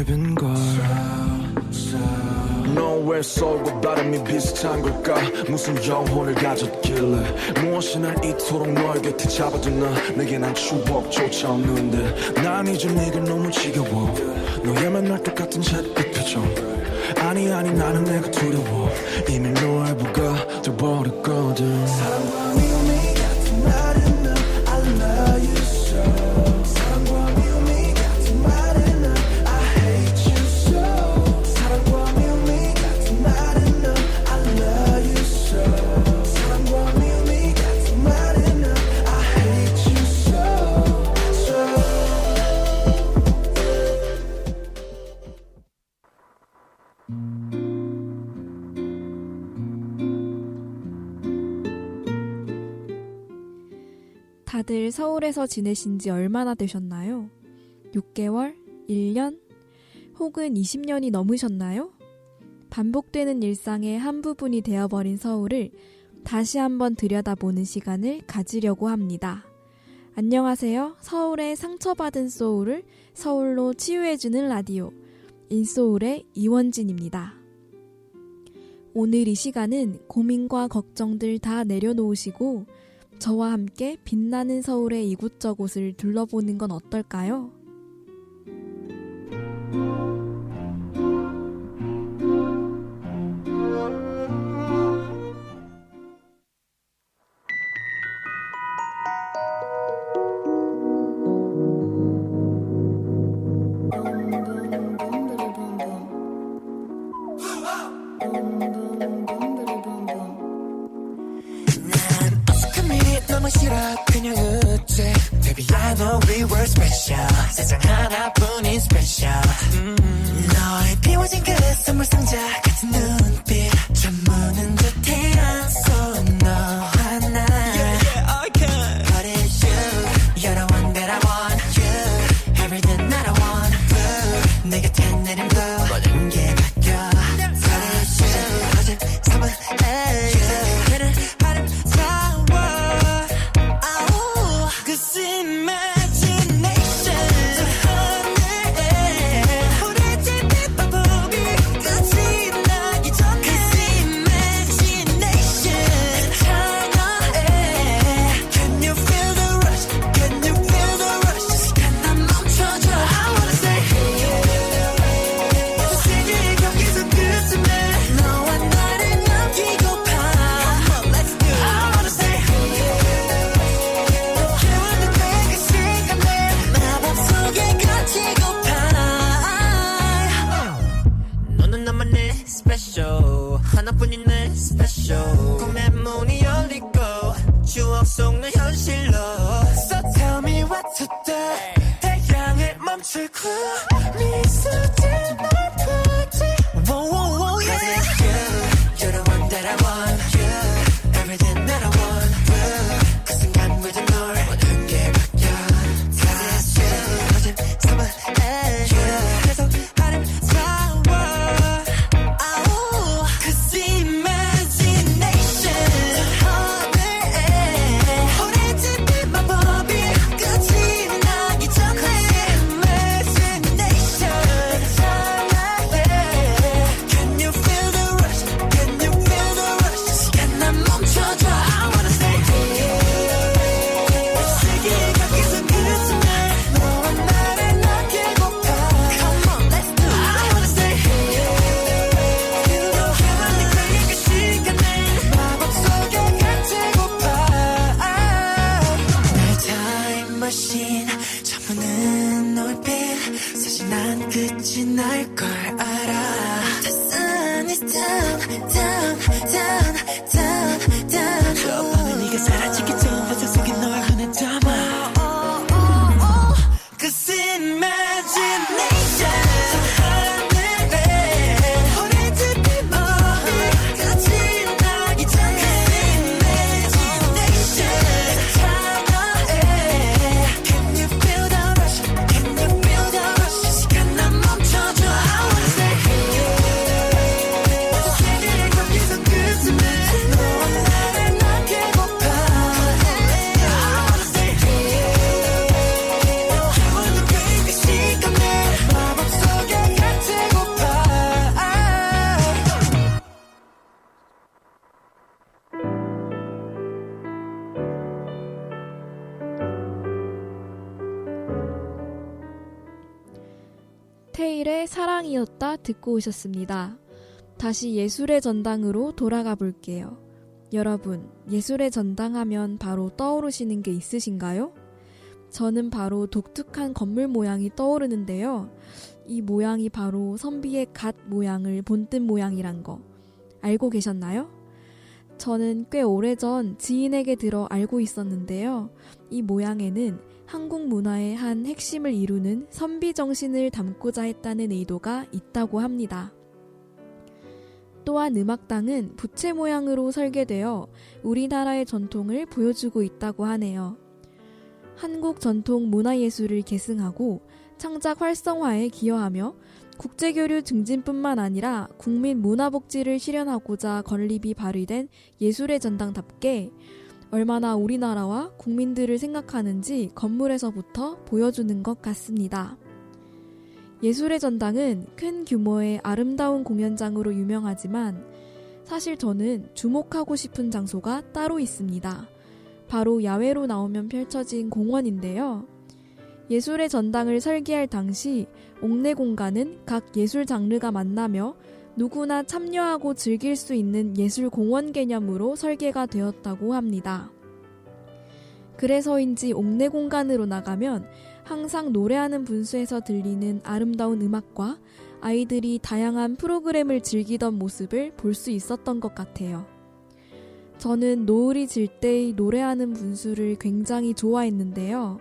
집인걸. 너왜 서울과 발음이 비슷한 걸까? 무슨 영혼을 가졌길래? 무엇이 날 이토록 너의 곁에 잡아두나? 내게 난 추억조차 없는데. 난 이제 네가 너무 지겨워. 너의 맨날 똑같은 잿빛 표정 아니 아니 나는 내가 두려워. 이미 너의 부가 돼버렸거든. 사랑과 서울에서 지내신 지 얼마나 되셨나요? 6개월? 1년? 혹은 20년이 넘으셨나요? 반복되는 일상의 한 부분이 되어버린 서울을 다시 한번 들여다보는 시간을 가지려고 합니다. 안녕하세요. 서울의 상처받은 소울을 서울로 치유해주는 라디오, 인소울의 이원진입니다. 오늘 이 시간은 고민과 걱정들 다 내려놓으시고 저와 함께 빛나는 서울의 이곳저곳을 둘러보는 건 어떨까요? 그냥 웃지 Baby I know we were special 세상 하나뿐인 special 음, 너의 비워진 그 선물 상자 같은 눈 속 내 현실로 So tell me what to do 태양을 멈추고 사실 난 끝이 날걸 사랑이었다 듣고 오셨습니다. 다시 예술의 전당으로 돌아가 볼게요. 여러분, 예술의 전당 하면 바로 떠오르시는 게 있으신가요? 저는 바로 독특한 건물 모양이 떠오르는데요. 이 모양이 바로 선비의 갓 모양을 본뜬 모양이란 거 알고 계셨나요? 저는 꽤 오래전 지인에게 들어 알고 있었는데요. 이 모양에는 한국 문화의 한 핵심을 이루는 선비 정신을 담고자 했다는 의도가 있다고 합니다. 또한 음악당은 부채 모양으로 설계되어 우리나라의 전통을 보여주고 있다고 하네요. 한국 전통 문화예술을 계승하고 창작 활성화에 기여하며 국제교류 증진뿐만 아니라 국민 문화복지를 실현하고자 건립이 발의된 예술의 전당답게 얼마나 우리나라와 국민들을 생각하는지 건물에서부터 보여주는 것 같습니다. 예술의 전당은 큰 규모의 아름다운 공연장으로 유명하지만 사실 저는 주목하고 싶은 장소가 따로 있습니다. 바로 야외로 나오면 펼쳐진 공원인데요. 예술의 전당을 설계할 당시 옥내 공간은 각 예술 장르가 만나며 누구나 참여하고 즐길 수 있는 예술 공원 개념으로 설계가 되었다고 합니다. 그래서인지 옥내 공간으로 나가면 항상 노래하는 분수에서 들리는 아름다운 음악과 아이들이 다양한 프로그램을 즐기던 모습을 볼 수 있었던 것 같아요. 저는 노을이 질 때의 노래하는 분수를 굉장히 좋아했는데요.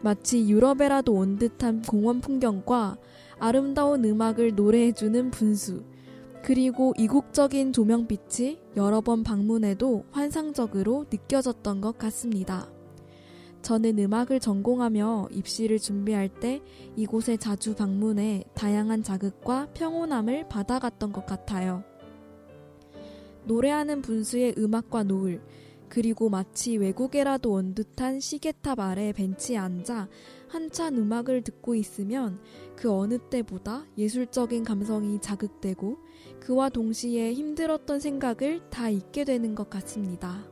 마치 유럽에라도 온 듯한 공원 풍경과 아름다운 음악을 노래해주는 분수, 그리고 이국적인 조명빛이 여러 번 방문해도 환상적으로 느껴졌던 것 같습니다. 저는 음악을 전공하며 입시를 준비할 때 이곳에 자주 방문해 다양한 자극과 평온함을 받아갔던 것 같아요. 노래하는 분수의 음악과 노을, 그리고 마치 외국에라도 온 듯한 시계탑 아래 벤치에 앉아 한참 음악을 듣고 있으면 그 어느 때보다 예술적인 감성이 자극되고 그와 동시에 힘들었던 생각을 다 잊게 되는 것 같습니다.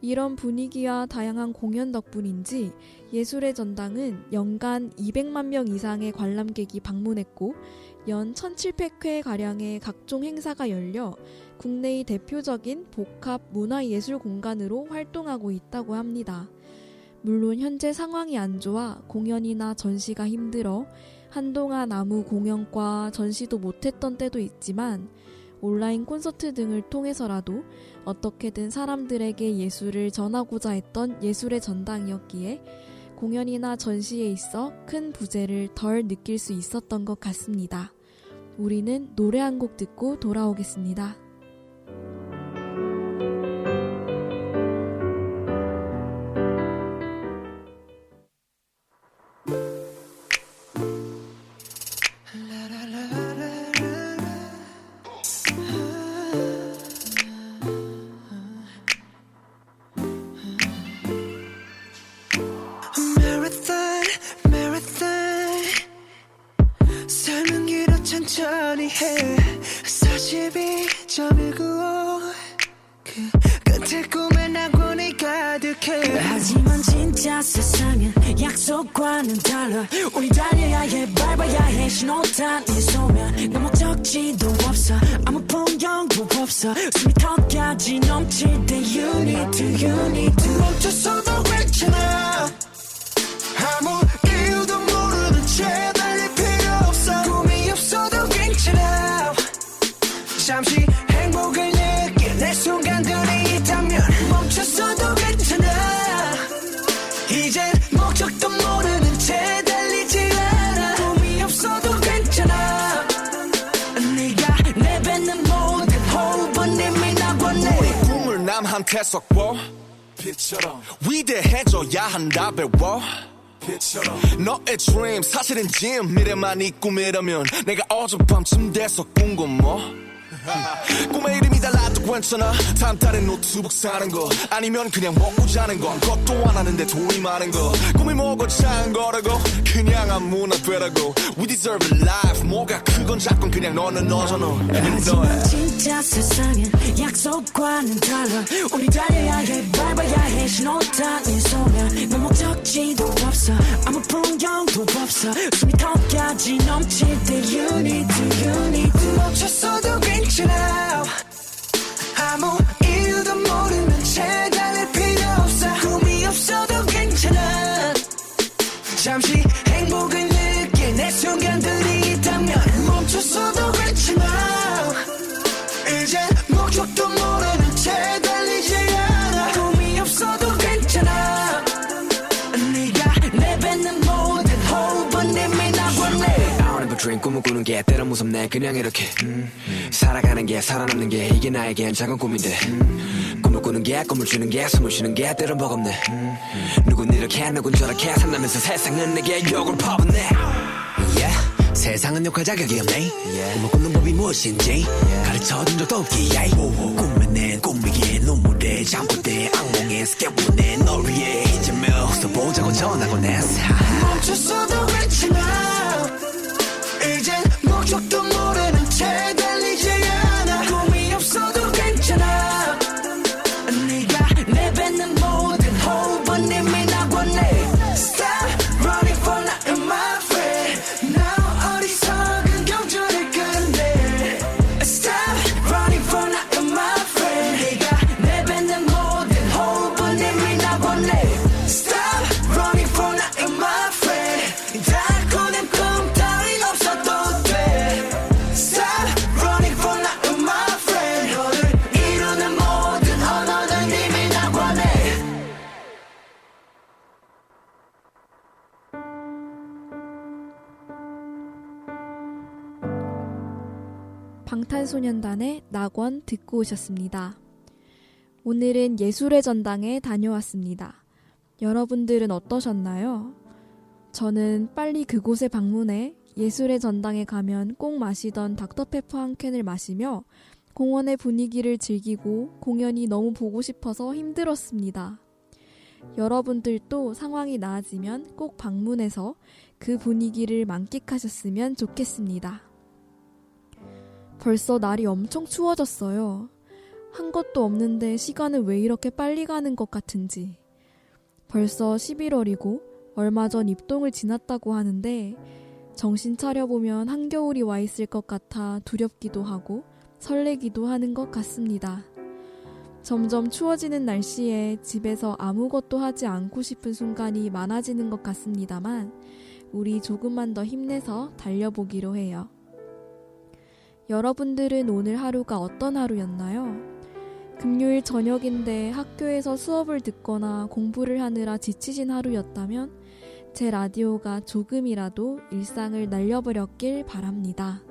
이런 분위기와 다양한 공연 덕분인지 예술의 전당은 연간 200만 명 이상의 관람객이 방문했고 연 1700회 가량의 각종 행사가 열려 국내의 대표적인 복합 문화예술 공간으로 활동하고 있다고 합니다. 물론 현재 상황이 안 좋아 공연이나 전시가 힘들어 한동안 아무 공연과 전시도 못했던 때도 있지만 온라인 콘서트 등을 통해서라도 어떻게든 사람들에게 예술을 전하고자 했던 예술의 전당이었기에 공연이나 전시에 있어 큰 부재를 덜 느낄 수 있었던 것 같습니다. 우리는 노래 한 곡 듣고 돌아오겠습니다. 내 목적지도 없어. 아무 풍경도 없어. 숨이 턱까지 넘칠 때 You need to, you need to. 멈춰서도 괜찮아. 섞어 빛처럼. 위대해져야 한다 배워. 너의 dream 사실은 짐 미래만 이 꿈이라면 내가 어젯밤쯤 돼서 꾼건 뭐? 꿈의 이름이 달라도 괜찮아. 다음 달에 노트북 사는 거. 아니면 그냥 먹고 자는 건 것도 안 하는데 돈이 많은 거. 꿈이 뭐고 작은 거라고? 그냥 아무나 되라고. We deserve a life. 뭐가 크건 작건 그냥 너는 너잖아. 하지만 진짜 세상은 약속과는 달라. 우리 달려야 해 밟아야 해. 신호탄이 쏘면 내 목적지도 없어. 아무 풍경도 없어. 숨이 턱까지 넘칠 때 You need to, you need to. 멈췄어도 괜 꾸는 게 때론 무섭네. 그냥 이렇게 음, 살아가는 게 살아남는 게 이게 나에겐 작은 꿈인데. 음, 꿈을 꾸는 게 꿈을 주는 게 숨을 쉬는 게 때론 버겁네. 음, 누군 이렇게 누군 저렇게 산다면서 세상은 내게 욕을 퍼붓네. Yeah. 세상은 욕할 자격이 없네. 꿈을 꾸는 법이 무엇인지 가르쳐준 적도 없기에 내 꿈이기에 눈물에 잠꼬대 악몽에 스케보내. 널 위해 이제며 웃어보자고 전하곤 했어 멈췄어도 이젠 목적도 방탄소년단의 낙원 듣고 오셨습니다. 오늘은 예술의 전당에 다녀왔습니다. 여러분들은 어떠셨나요? 저는 빨리 그곳에 방문해 예술의 전당에 가면 꼭 마시던 닥터페퍼 한 캔을 마시며 공원의 분위기를 즐기고 공연이 너무 보고 싶어서 힘들었습니다. 여러분들도 상황이 나아지면 꼭 방문해서 그 분위기를 만끽하셨으면 좋겠습니다. 벌써 날이 엄청 추워졌어요. 한 것도 없는데 시간은 왜 이렇게 빨리 가는 것 같은지. 벌써 11월이고 얼마 전 입동을 지났다고 하는데 정신 차려보면 한겨울이 와 있을 것 같아 두렵기도 하고 설레기도 하는 것 같습니다. 점점 추워지는 날씨에 집에서 아무것도 하지 않고 싶은 순간이 많아지는 것 같습니다만 우리 조금만 더 힘내서 달려보기로 해요. 여러분들은 오늘 하루가 어떤 하루였나요? 금요일 저녁인데 학교에서 수업을 듣거나 공부를 하느라 지치신 하루였다면 제 라디오가 조금이라도 일상을 날려버렸길 바랍니다.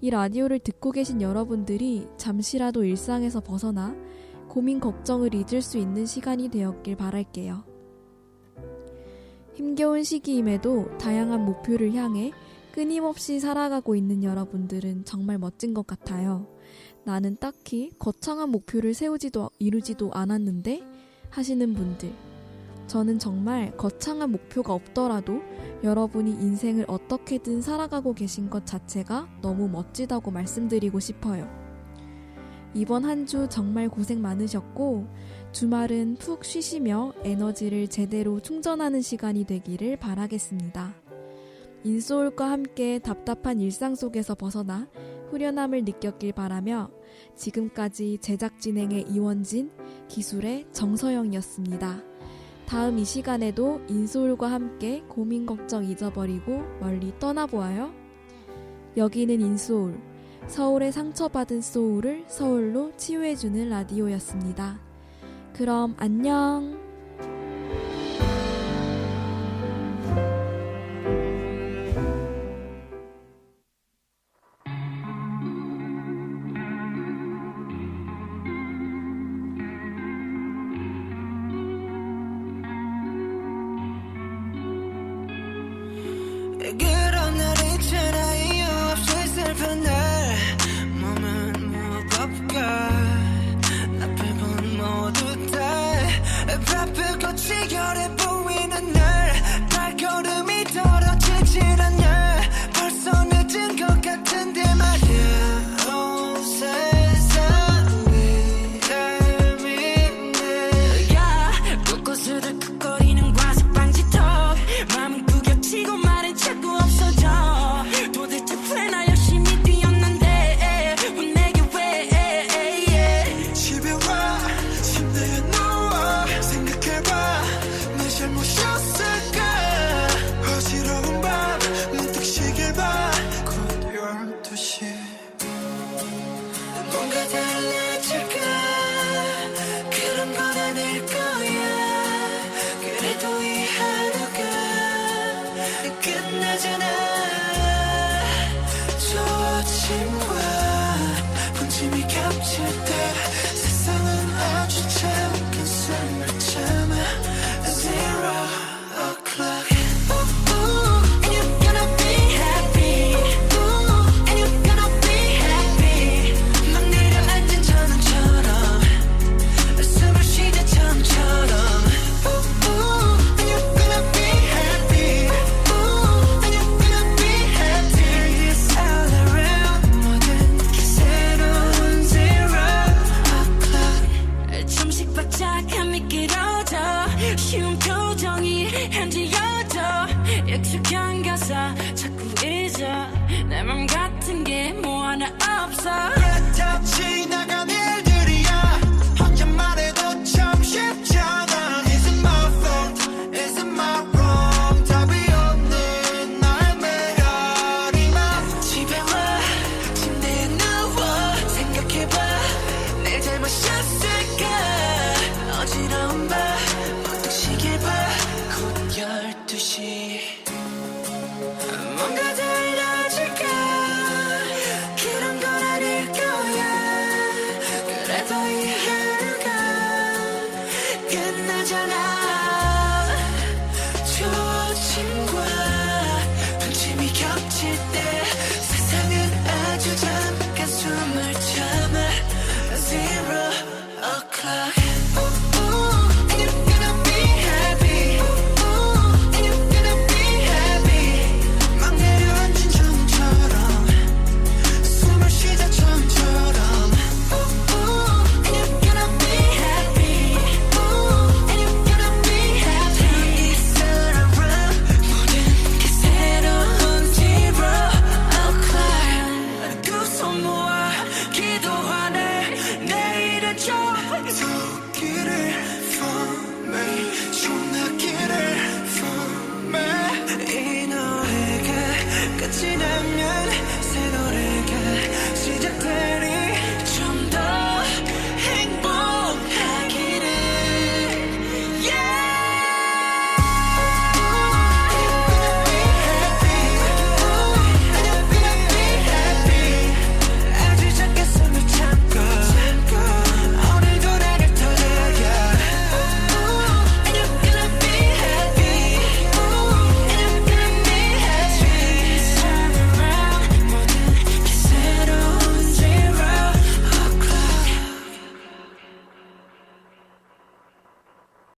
이 라디오를 듣고 계신 여러분들이 잠시라도 일상에서 벗어나 고민 걱정을 잊을 수 있는 시간이 되었길 바랄게요. 힘겨운 시기임에도 다양한 목표를 향해 끊임없이 살아가고 있는 여러분들은 정말 멋진 것 같아요. 나는 딱히 거창한 목표를 세우지도 이루지도 않았는데 하시는 분들. 저는 정말 거창한 목표가 없더라도 여러분이 인생을 어떻게든 살아가고 계신 것 자체가 너무 멋지다고 말씀드리고 싶어요. 이번 한 주 정말 고생 많으셨고, 주말은 푹 쉬시며 에너지를 제대로 충전하는 시간이 되기를 바라겠습니다. 인소울과 함께 답답한 일상 속에서 벗어나 후련함을 느꼈길 바라며 지금까지 제작 진행의 이원진, 기술의 정서영이었습니다. 다음 이 시간에도 인소울과 함께 고민 걱정 잊어버리고 멀리 떠나보아요. 여기는 인소울, 서울의 상처받은 소울을 서울로 치유해주는 라디오였습니다. 그럼 안녕! 분